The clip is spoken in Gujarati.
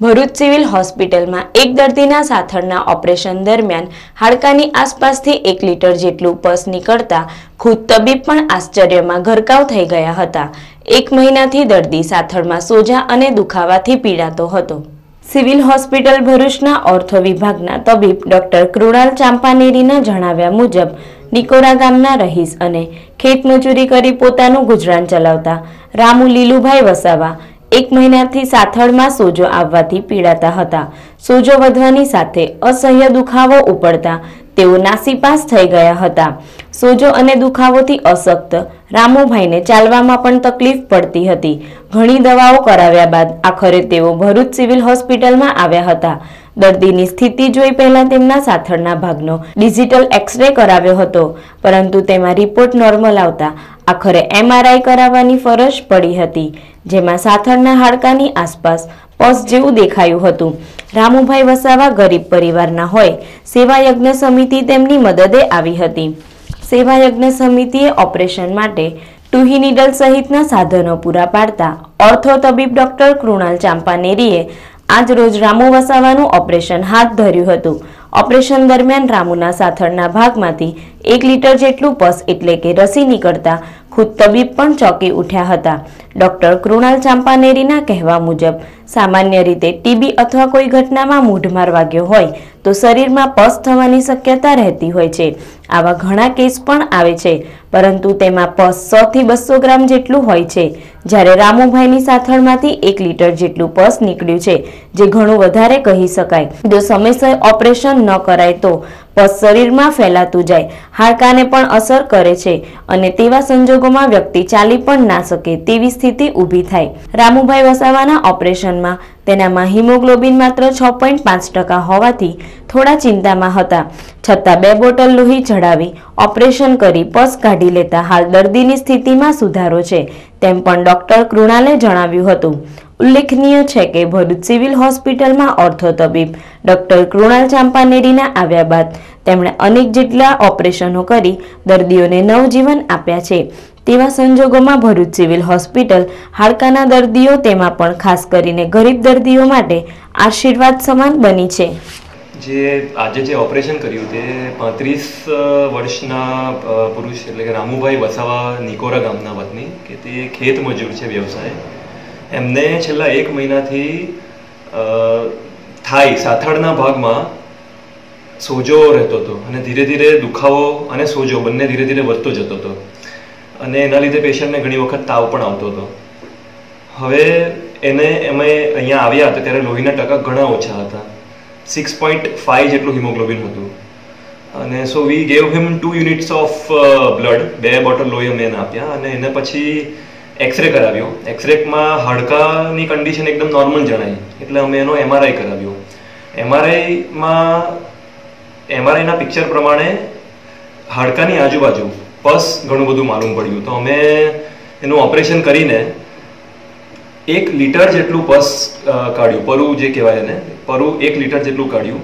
ભરૂચ સિવિલ હોસ્પિટલમાં એક દર્દીના સાથળના ઓપરેશન દરમિયાન હાડકાની આસપાસથી એક લીટર જેટલું પસ નીકળતા ખુદ તબીબ પણ આશ્ચર્યમાં ઘરકાવ થઈ ગયા હતા. એક મહિનાથી દર્દી સાથળમાં સોજા અને દુખાવાથી પીડાતો હતો. સિવિલ હોસ્પિટલ ભરૂચના ઓર્થો વિભાગના તબીબ ડોક્ટર કૃણાલ ચાંપાનેરીના જણાવ્યા મુજબ, નિકોરા ગામના રહીશ અને ખેતમજૂરી કરી પોતાનું ગુજરાન ચલાવતા રામુ લીલુભાઈ વસાવા એક મહિનાથી સાથળમાં સોજો આવવાથી પીડાતા હતા. સોજો વધવાની સાથે અસહ્ય દુખાવો ઉપડતા તેઓ નાસીપાસ થઈ ગયા હતા. સોજો અને દુખાવોથી અશક્ત રામુભાઈને ચાલવામાં પણ તકલીફ પડતી હતી. ઘણી દવાઓ કરાવ્યા બાદ આખરે તેઓ ભરૂચ સિવિલ હોસ્પિટલમાં આવ્યા હતા. દર્દીની સ્થિતિ જોઈ પહેલા તેમના સાથળના ભાગનો ડિજિટલ એક્સરે કરાવ્યો હતો, પરંતુ તેમાં રિપોર્ટ નોર્મલ આવતા આખરે એમઆરઆઈ કરાવવાની ફરજ પડી હતી, જેમાં સાથળના હાડકાની આસપાસ પસ જેવું દેખાયું હતું. રામુભાઈ વસાવા ગરીબ પરિવારના હોય, સેવા યજ્ઞ સમિતિ તેમની મદદે આવી હતી. સેવા યજ્ઞ સમિતિએ ઓપરેશન માટે ટુહી નીડલ સહિતના સાધનો પૂરા પાડતા, ઓર્થો તબીબ ડોક્ટર કૃણાલ ચાંપાનેરીએ આજ રોજ રામુ વસાવાનું ઓપરેશન હાથ ધર્યું હતું. ઓપરેશન દરમિયાન રામુના સાથળના ભાગમાંથી એક લીટર જેટલું પસ એટલે કે રસી નીકળતા ખુદ તબીબ પણ ચોંકી ઉઠ્યા હતા. ડોક્ટર કૃણાલ ચાંપાનેરીના કહેવા મુજબ, સામાન્ય રીતે ટીબી અથવા કોઈ ઘટનામાં મૂઢમાર વાગ્યો હોય, તો શરીરમાં પસ થવાની શક્યતા રહેતી હોય છે. આવા ઘણા કેસ પણ આવે છે, પરંતુ તેમાં પસ સોથી બસો ગ્રામ જેટલું હોય છે. જ્યારે રામુભાઈની સાથળમાંથી એક લીટર જેટલું પસ નીકળ્યું છે, જે ઘણું વધારે કહી શકાય. જો સમયસર ઓપરેશન ન કરાય તો પસ શરીરમાં ફેલાતું જાય. હાડકાને પણ અસર કરે છે અને તેવા સંજોગોમાં વ્યક્તિ ચાલી પણ ના શકે તેવી સ્થિતિ ઊભી થાય. રામુભાઈ વસાવાના ઓપરેશનમાં તેનામાં હિમોગ્લોબિન માત્ર છ પોઈન્ટ પાંચ ટકા હોવાથી થોડા ચિંતામાં હતા. છતાં બે બોટલ લોહી ચડાવી ઓપરેશન કરી પસ કાઢી લેતા હાલ દર્દીની સ્થિતિમાં સુધારો છે, તેમ પણ ડોક્ટર કૃણાલે જણાવ્યું હતું. ઉલ્લેખનીય છે કે ભરૂચ સિવિલ હોસ્પિટલમાં ઓર્થો તબીબ ડોક્ટર કૃણાલ ચાંપાનેરીના આવ્યા બાદ તેમણે અનેક જેટલા ઓપરેશનો કરી દર્દીઓને નવજીવન આપ્યા છે. તેવા સંજોગોમાં ભરૂચ સિવિલ હોસ્પિટલ હાડકાના દર્દીઓ તેમાં પણ ખાસ કરીને ગરીબ દર્દીઓ માટે આશીર્વાદ સમાન બની છે. જે આજે જે ઓપરેશન કર્યું તે પાંત્રીસ વર્ષના પુરુષ એટલે કે રામુભાઈ વસાવા નિકોરા ગામના વતની કે તે ખેત મજૂર છે વ્યવસાય. એમને છેલ્લા એક મહિનાથી થાય, સાથળના ભાગમાં સોજો રહેતો હતો અને ધીરે ધીરે દુખાવો અને સોજો બંને ધીરે ધીરે વધતો જતો હતો. અને એના લીધે પેશન્ટને ઘણી વખત તાવ પણ આવતો હતો. હવે એને અમે અહીંયા આવ્યા હતા ત્યારે લોહીના ટકા ઘણા ઓછા હતા. સિક્સ પોઈન્ટ ફાઈવ જેટલું હિમોગ્લોબિન હતું. અને so we gave him two units of blood બે બોટલ લોહી અમે એને આપ્યા અને એને પછી એક્સરે કરાવ્યો. એક્સરેમાં હાડકાની કન્ડિશન એકદમ નોર્મલ જણાય. એટલે અમે એનો એમઆરઆઈ કરાવ્યો. એમઆરઆઈમાં એમઆરઆઈના પિક્ચર પ્રમાણે હાડકાની આજુબાજુ પસ ઘણું બધું માલુમ પડ્યું. તો અમે એનું ઓપરેશન કરીને એક લીટર જેટલું પસ કાઢ્યું. પરું જે કહેવાય એને, પરું એક લીટર જેટલું કાઢ્યું.